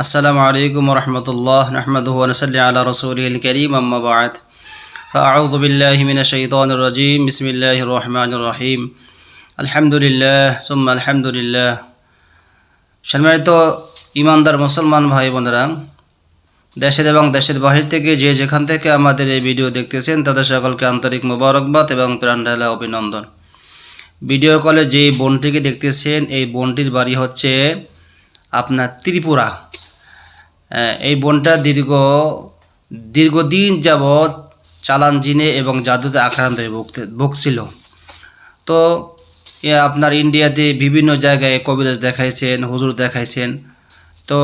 السلام عليكم ورحمة الله نحمده ونصلي على رسوله الكريم أما بعد فأعوذ بالله من الشيطان الرجيم بسم الله الرحمن الرحيم الحمد لله ثم الحمد لله সম্মানিত ইমানদার মুসলমান ভাই বোনেরা দেশের এবং দেশের বাহির থেকে যে যেখান থেকে আমাদের এই ভিডিও দেখতেছেন তাদের সকলকে আন্তরিক মোবারকবাদ এবং প্রাণঢালা অভিনন্দন ভিডিও কলে যে বোনটিকে দেখতেছেন এই বোনটির বাড়ি হচ্ছে আপনার ত্রিপুরা আহ, এই বোনটা দীর্ঘ, দীর্ঘদিন যাবৎ চালান জিনে এবং জাদুতে আক্রান্ত হয়ে ভুগছিল। তো আপনার ইন্ডিয়াতে বিভিন্ন জায়গায় কবিরাজ দেখাইছেন, হুজুর দেখাইছেন। তো,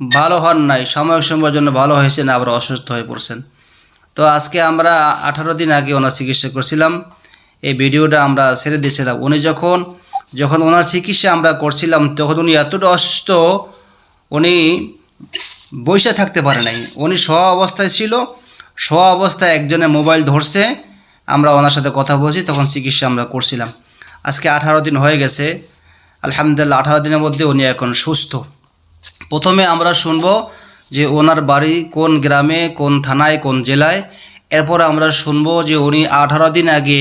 ভালো হন নাই সাময়িক সময়ের জন্য ভালো হয়েছেন, আবার অসুস্থ হয়ে পড়ছেন। তো আজকে আমরা আঠারো দিন আগে ওনার চিকিৎসা করছিলাম। এই ভিডিওটা আমরা ছেড়ে দিয়েছিলাম। উনি যখন যখন ওনার চিকিৎসা আমরা করছিলাম, তখন উনি এতটা অসুস্থ, উনি বসে থাকতে পারে নাই। উনি স্ব অবস্থায় ছিল স্ব অবস্থায় একজনের মোবাইল ধরছে, আমরা ওনার সাথে কথা বলছি, তখন চিকিৎসা আমরা করছিলাম। আজকে আঠারো দিন হয়ে গেছে, আলহামদুলিল্লাহ আঠারো দিনের মধ্যে উনি এখন সুস্থ। প্রথমে আমরা শুনব যে ওনার বাড়ি কোন গ্রামে, কোন থানায়, কোন জেলায়, এরপর আমরা শুনব যে উনি আঠারো দিন আগে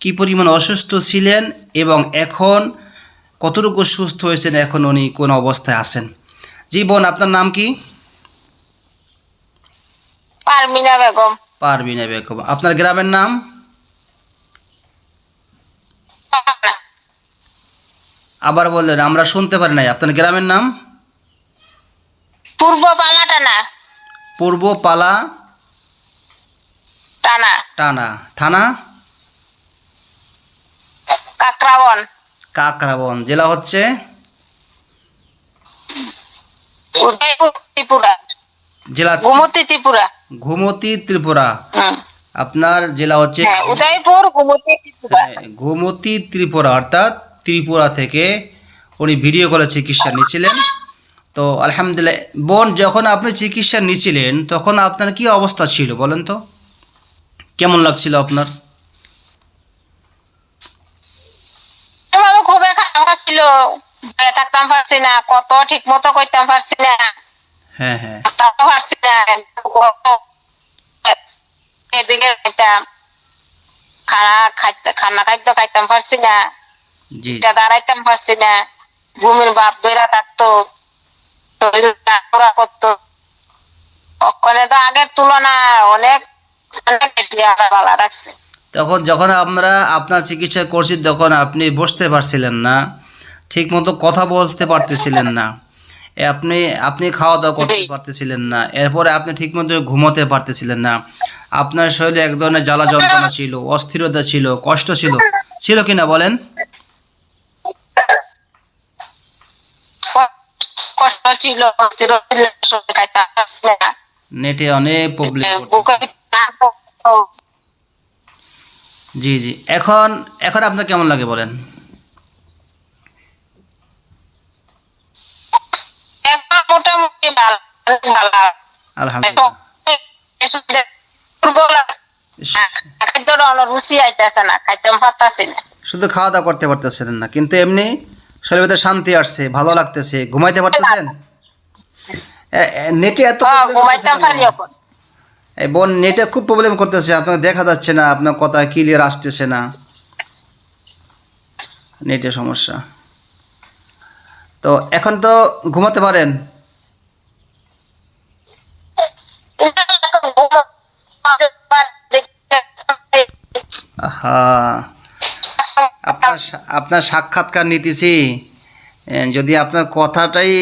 কি পরিমাণ অসুস্থ ছিলেন এবং এখন কতটুকু সুস্থ হয়েছেন, এখন উনি কোন অবস্থায় আছেন। জি বোন আপনার নাম কি? পারমিনা বেগম। পারবিনা বেগম। আপনার গ্রামের নাম? আবার বললেন আমরা শুনতে পারি নাই। আপনার গ্রামের নাম? পূর্ব পালা টানা। পূর্ব পালা টানা। টানা। থানা? কাকরাবন। কাকরাবন। জেলা হচ্ছে? উদয়পুর ত্রিপুরা। জেলা গুমতি ত্রিপুরা। ঘুমতি ত্রিপুরা। আপনার জেলা হচ্ছে হ্যাঁ উদয়পুর গুমতি ত্রিপুরা। হ্যাঁ, ঘুমতি ত্রিপুরা অর্থাৎ ত্রিপুরা থেকে উনি ভিডিও কলে চিকিৎসা নিয়েছিলেন তো আলহামদুলিল্লাহ বোন যখন আপনি চিকিৎসা নিয়েছিলেন তখন আপনার কি অবস্থা ছিল বলেন তো? কেমন লাগছিল আপনার? খুবই ছিল। থাকতাম পারছি না কত ঠিক মতো করতাম পারছি না। হ্যাঁ হ্যাঁ। তাও পারছি না এদিকে খাইতাম খানা খাইতে খানা খাদ্য খাইতাম পারছি না। দাঁড়াইতাম পারছি না। ঘুমের বাপ বেড়া থাকতো করতো। ওখানে তো আগের অনেক অনেক বেশি ভালো রাখছে তখন যখন আমরা আপনার চিকিৎসা করছি তখন আপনি বসতে পারছিলেন না। ঠিক মতো কথা বলতে পারতেছিলেন না। আপনি আপনি খাওয়া দাওয়া করতে পারতেছিলেন না। এরপরে আপনি ঠিক মতো ঘুমোতে পারতেছিলেন না। আপনার শরীরে এক ধরনের জ্বালা যন্ত্রণা ছিল অস্থিরতা ছিল কষ্ট ছিল। ছিল কি না বলেন? নেটে অনেক প্রবলেম জি জি। এখন এখন আপনার কেমন লাগে বলেন এখন মোটামুটি ভালো ভালো আলহামদুলিল্লাহ খাদ্য রুচি আইতেছে না খাইতাম পারতাছি না শুধু খাওয়া দাওয়া করতে পারতেছিলেন না কিন্তু এমনি শান্তি আসছে ভালো লাগতেছে। ঘুমাইতে পারতেছেন? নেটে এত হ্যাঁ বোন নেটে খুব প্রবলেম করতেছে আপনাকে দেখা যাচ্ছে না আপনার কথা ক্লিয়ার আসতেছে না। নেটে সমস্যা। তো এখন তো ঘুমাতে পারেন? আপনার সা- আপনার সাক্ষাৎকার নিতেছি। যদি আপনার কথাটাই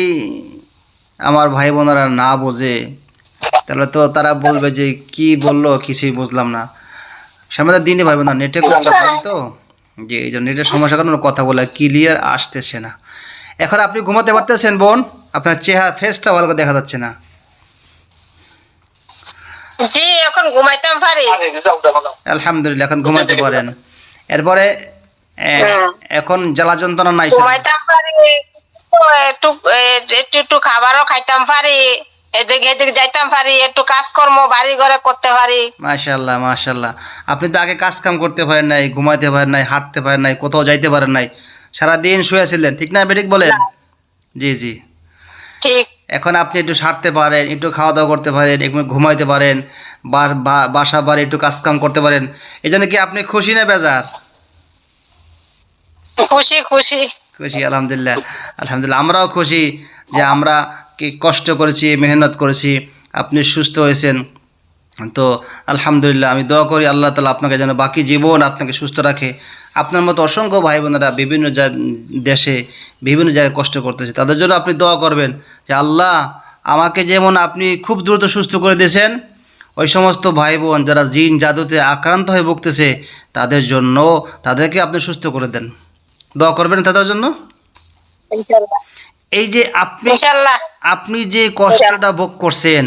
আমার ভাই বোনেরা না বোঝে তাহলে তো তারা বলবে যে কি বলল কিছুই বুঝলাম না। সামনে দিনে ভাই বোনা নেটে তো? যে এই জন্য নেটের সমস্যার কারণে কথা বলে ক্লিয়ার আসতেছে না। এখন আপনি ঘুমাতে পারতেছেন বোন? আপনার চেহারা ফেসটা ভালো করে দেখা যাচ্ছে না। জি এখন ঘুমাইতাম পারি। আলহামদুলিল্লাহ এখন ঘুমাতে পারেন। এরপরে এখন জ্বালা যন্ত্রণা নাই ঘুমাইতাম পারি একটু একটু একটু খাবারও খাইতাম পারি এদিকে এদিকে যাইতাম পারি একটু কাজকর্ম বাড়ি ঘরে করতে পারি। মাশাল্লাহ মাশাল্লাহ আপনি তো আগে কাজ কাম করতে পারেন নাই ঘুমাইতে পারেন নাই হাঁটতে পারেন নাই কোথাও যাইতে পারেন নাই। সারাদিন শুয়েছিলেন ঠিক না বেঠিক বলেন? জি জি। ঠিক। এখন আপনি একটু সারতে পারেন একটু খাওয়া দাওয়া করতে পারেন একটু ঘুমাইতে পারেন বাসা বাড়ি একটু কাজকাম করতে পারেন এই জন্য কি আপনি খুশি না বেজার? খুশি খুশি। খুশি আলহামদুলিল্লাহ। আলহামদুলিল্লাহ আমরাও খুশি যে আমরা কি কষ্ট করেছি মেহনত করেছি আপনি সুস্থ হয়েছেন। তো আলহামদুলিল্লাহ আমি দোয়া করি আল্লাহ তালা আপনাকে যেন বাকি জীবন আপনাকে সুস্থ রাখে। আপনার মতো অসংখ্য ভাই বোনেরা বিভিন্ন দেশে বিভিন্ন জায়গায় কষ্ট করতেছে। তাদের জন্য আপনি দোয়া করবেন যে আল্লাহ আমাকে যেমন আপনি খুব দ্রুত সুস্থ করে দিয়েছেন ওই সমস্ত ভাই বোন যারা জিন জাদুতে আক্রান্ত হয়ে ভুগতেছে তাদের জন্য তাদেরকে আপনি সুস্থ করে দেন। দোয়া করবেন তাদের জন্য? এই যে আপনি আপনি যে কষ্টটা ভোগ করছেন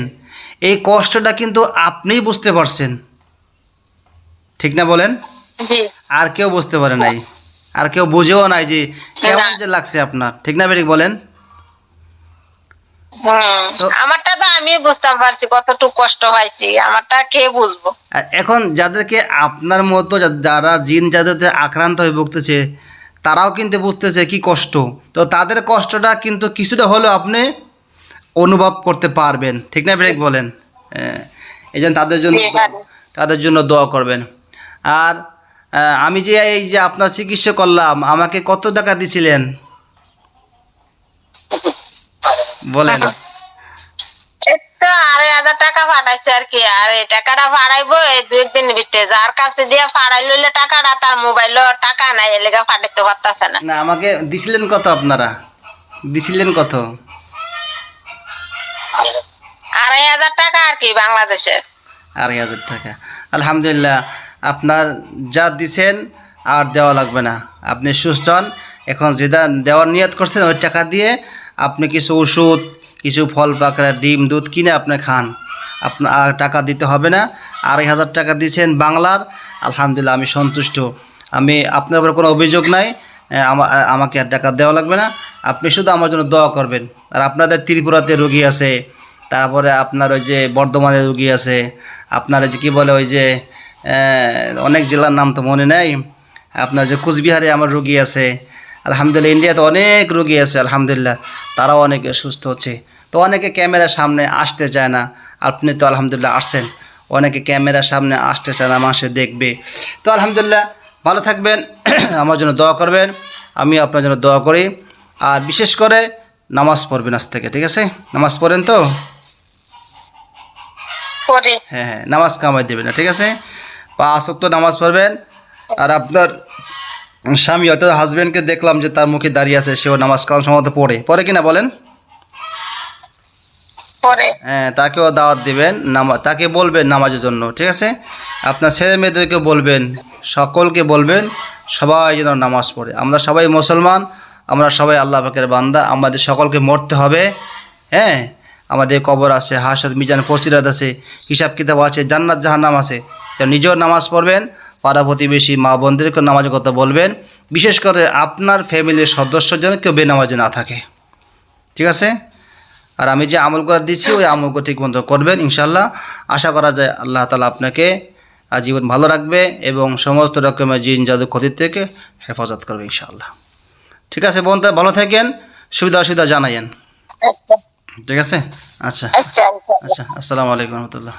এই কষ্টটা কিন্তু আপনিই বুঝতে পারছেন। ঠিক না বলেন? আর কেউ বুঝতে পারে নাই। আর কেউ বুঝেও নাই যে কেমন যে লাগছে আপনার। ঠিক না বেরিক বলেন। আমারটা তো আমি বুঝতে পারছি কতটুকু কষ্ট হয়েছি আমারটা কে বুঝব? এখন যাদেরকে আপনার মতো যারা জিন যাদেরকে আক্রান্ত হয়ে ভুগতেছে তারাও কিন্তু বুঝতেছে কি কষ্ট। তো তাদের কষ্টটা কিন্তু কিছুটা হলেও আপনি অনুভব করতে পারবেন। ঠিক না ব্রেক বলেন। এই জন্য তাদের জন্য তাদের জন্য দোয়া করবেন। আর আমি যে এই যে আপনার চিকিৎসা করলাম আমাকে কত টাকা দিছিলেন? বলেন। আড়াই হাজার টাকা পাঠাইছে আর কি আর এই টাকাটা পাঠাইবো এই দুই দিন ভিতরে। যার কাছে দিয়ে পাঠাই লইলে টাকাটা তার মোবাইল টাকা নাই পারতাছে না। না আমাকে দিছিলেন কত আপনারা? দিছিলেন কত? আড়াই হাজার টাকা আর কি বাংলাদেশের। আড়াই হাজার টাকা। আলহামদুলিল্লাহ। আপনার যা দিছেন আর দেওয়া লাগবে না। আপনি সুস্থ হন। এখন যেটা দেওয়ার নিয়ত করছেন, ওই টাকা দিয়ে আপনি কিছু ওষুধ, কিছু ফল, পাকড়া, ডিম, দুধ কিনে আপনি খান। আপনার টাকা দিতে হবে না। আড়াই হাজার টাকা দিয়েছেন বাংলার। আলহামদুলিল্লাহ আমি সন্তুষ্ট। আমি আপনার উপর কোনো অভিযোগ নাই। আমাকে আর টাকা দেওয়া লাগবে না। আপনি শুধু আমার জন্য দোয়া করবেন। আর আপনাদের ত্রিপুরাতে রোগী আছে। তারপরে আপনার ওই যে বর্ধমানে রুগী আছে। আপনার ওই যে কী বলে, ওই যে অনেক জেলার নাম তো মনে নেই। আপনার যে কুচবিহারে আমার রুগী আছে আলহামদুলিল্লাহ ইন্ডিয়াতে অনেক রুগী আছে আলহামদুলিল্লাহ। তারাও অনেকে সুস্থ হচ্ছে। তো অনেকে ক্যামেরার সামনে আসতে চায় না আপনি তো আলহামদুলিল্লাহ আসছেন। অনেকে ক্যামেরার সামনে আসতে চায় না মাসে দেখবে। তো আলহামদুলিল্লাহ ভালো থাকবেন আমার জন্য দোয়া করবেন আমি আপনার জন্য দোয়া করি। আর বিশেষ করে নামাজ পড়বেন আজ থেকে ঠিক আছে? নামাজ পড়েন তো? হ্যাঁ হ্যাঁ নামাজ কামাই দেবেন না ঠিক আছে? পাঁচ ওয়াক্ত নামাজ পড়বেন। আর আপনার স্বামী অর্থাৎ হাজব্যান্ডকে দেখলাম যে তার মুখে দাঁড়িয়ে আছে সেও নামাজ কালাম সম্ভবত পড়ে। পড়ে কিনা বলেন? হ্যাঁ তাকেও দাওয়াত দিবেন নামা তাকে বলবেন নামাজের জন্য ঠিক আছে? আপনার ছেলে মেয়েদেরকে বলবেন সকলকে বলবেন সবাই যেন নামাজ পড়ে। আমরা সবাই মুসলমান আমরা সবাই আল্লাহ পাকের বান্দা আমাদের সকলকে মরতে হবে। হ্যাঁ? আমাদের কবর আছে হাসর মিজান পচিরাত আছে হিসাব কিতাব আছে জান্নাত জাহান্নাম আছে। তো নিজেও নামাজ পড়বেন পাড়া প্রতিবেশী মা বোনদেরকে নামাজের কথা বলবেন বিশেষ করে আপনার ফ্যামিলির সদস্য যেন কেউ বেনামাজে না থাকে। ঠিক আছে? আর আমি যে আমল করে দিচ্ছি ওই আমলকে ঠিক মতো করবেন ইনশাল্লাহ আশা করা যায় আল্লাহ তালা আপনাকে আজীবন ভালো রাখবে এবং সমস্ত রকমের জিন জাদু ক্ষতির থেকে হেফাজত করবে ইনশাল্লাহ ঠিক আছে বোন তাহলে ভালো থাকেন সুবিধা অসুবিধা জানাইয়েন। আচ্ছা। ঠিক আছে? আচ্ছা। আচ্ছা আচ্ছা। আচ্ছা আসসালামু আলাইকুম রহমতুল্লাহ।